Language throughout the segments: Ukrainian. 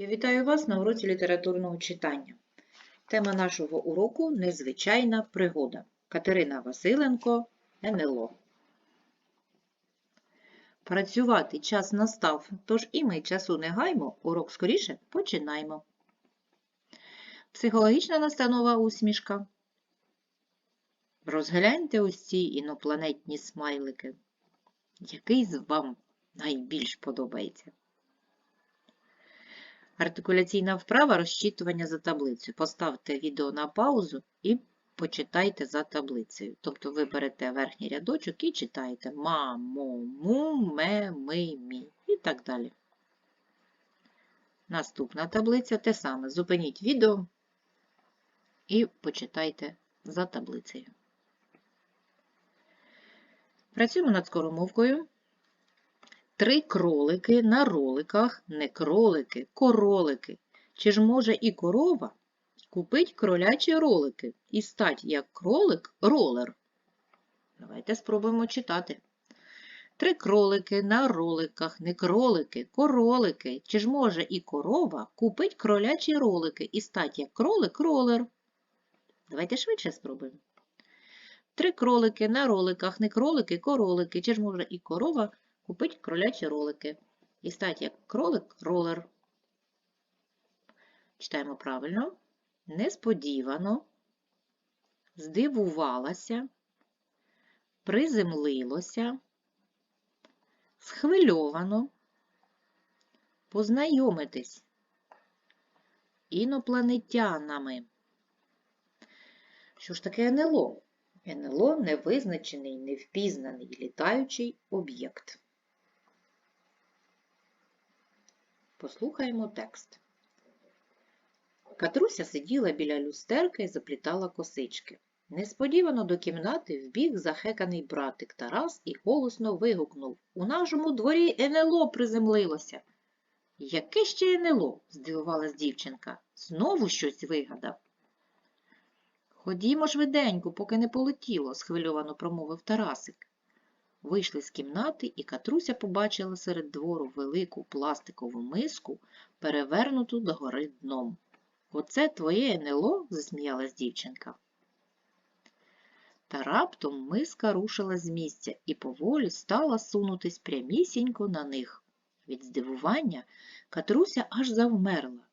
Я вітаю вас на уроці літературного читання. Тема нашого уроку незвичайна пригода. Катерина Василенко, НЛО. Працювати час настав, тож і ми часу не гаймо, урок скоріше починаємо. Психологічна настанова усмішка. Розгляньте ось ці інопланетні смайлики. Який з вам найбільш подобається? Артикуляційна вправа розчитування за таблицею. Поставте відео на паузу і почитайте за таблицею. Тобто ви берете верхній рядочок і читаєте ма, мо, му, ме, ми, мі і так далі. Наступна таблиця те саме. Зупиніть відео і почитайте за таблицею. Працюємо над скоромовкою. Три кролики на роликах, не кролики, королики. Чи ж може і корова купить кролячі ролики і стать як кролик ролер? Давайте спробуємо читати. Три кролики на роликах, не кролики, королики. Чи ж може і корова купить кролячі ролики і стать як кролик ролер? Давайте швидше спробуємо. Три кролики на роликах, не кролики, королики. Чи ж може і корова купить кролячі ролики і стать як кролик-ролер. Читаємо правильно. Несподівано, здивувалася, приземлилося, схвильовано, познайомитись інопланетянами. Що ж таке НЛО? НЛО невизначений, невпізнаний літаючий об'єкт. Послухаємо текст. Катруся сиділа біля люстерка і заплітала косички. Несподівано до кімнати вбіг захеканий братик Тарас і голосно вигукнув У нашому дворі НЛО приземлилося. Яке ще НЛО? здивувалась дівчинка. Знову щось вигадав. Ходімо швиденько, поки не полетіло, схвильовано промовив Тарасик. Вийшли з кімнати, і Катруся побачила серед двору велику пластикову миску, перевернуту догори дном. Оце твоє НЛО? засміялась дівчинка. Та раптом миска рушила з місця і поволі стала сунутись прямісінько на них. Від здивування Катруся аж завмерла.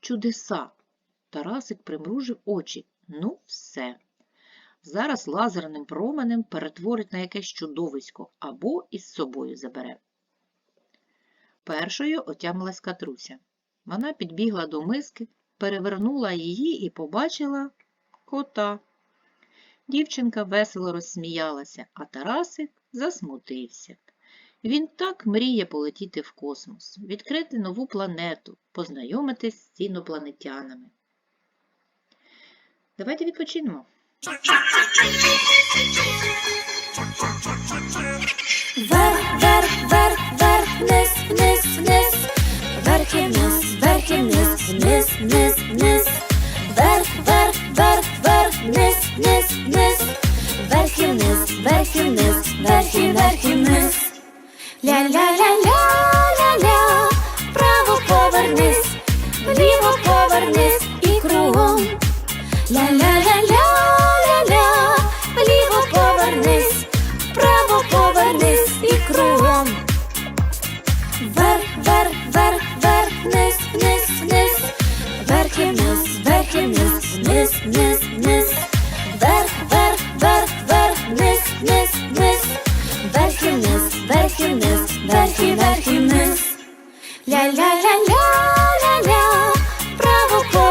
Чудеса! Тарасик примружив очі. Ну, все. Зараз лазерним променем перетворить на якесь чудовисько або із собою забере. Першою отямилась Катруся. Вона підбігла до миски, перевернула її і побачила кота. Дівчинка весело розсміялася, а Тарасик засмутився. Він так мріє полетіти в космос, відкрити нову планету, познайомитись з інопланетянами. Давайте відпочинемо. Вверх, вверх, вверх, вверх, вниз, вниз, вниз, вверх і вниз, вверх і вниз, вниз, вниз, вниз,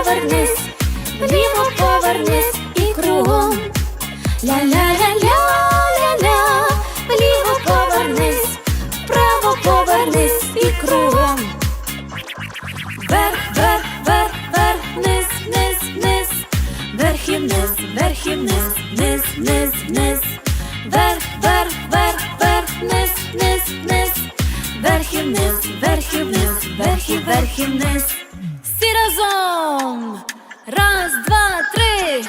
повернись, вліво повернись і кругом. Ля-ля-ля-ля-ля-ля, вліво повернись, вправо повернись і кругом. Вверх, вверх, вверх, вверх, вниз, вниз, вниз, вверх і вниз, вверх і вниз, вниз, вниз, вниз, вверх, вверх, вверх, вверх, вниз, вниз, вниз, вверх і вниз, вверх і вниз, вверх і вверх і вниз. Всі разом! Раз, два, три!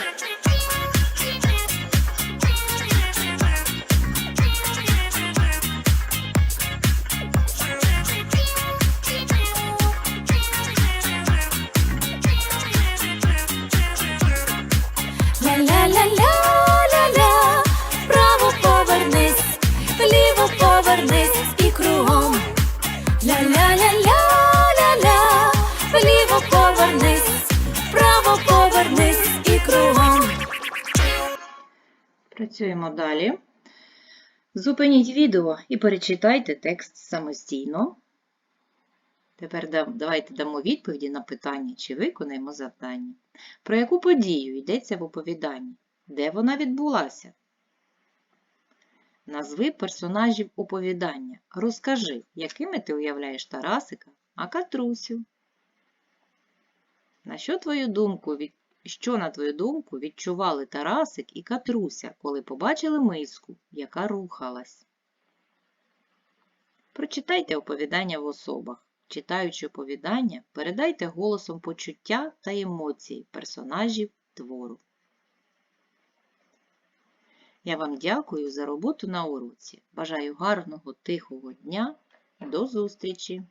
Працюємо далі. Зупиніть відео і перечитайте текст самостійно. Тепер давайте дамо відповіді на питання, чи виконаємо завдання. Про яку подію йдеться в оповіданні? Де вона відбулася? Назви персонажів оповідання. Розкажи, якими ти уявляєш Тарасика, а Катрусю. На що твою думку від... Що, на твою думку, відчували Тарасик і Катруся, коли побачили миску, яка рухалась? Прочитайте оповідання в особах. Читаючи оповідання, передайте голосом почуття та емоції персонажів твору. Я вам дякую за роботу на уроці. Бажаю гарного тихого дня. До зустрічі!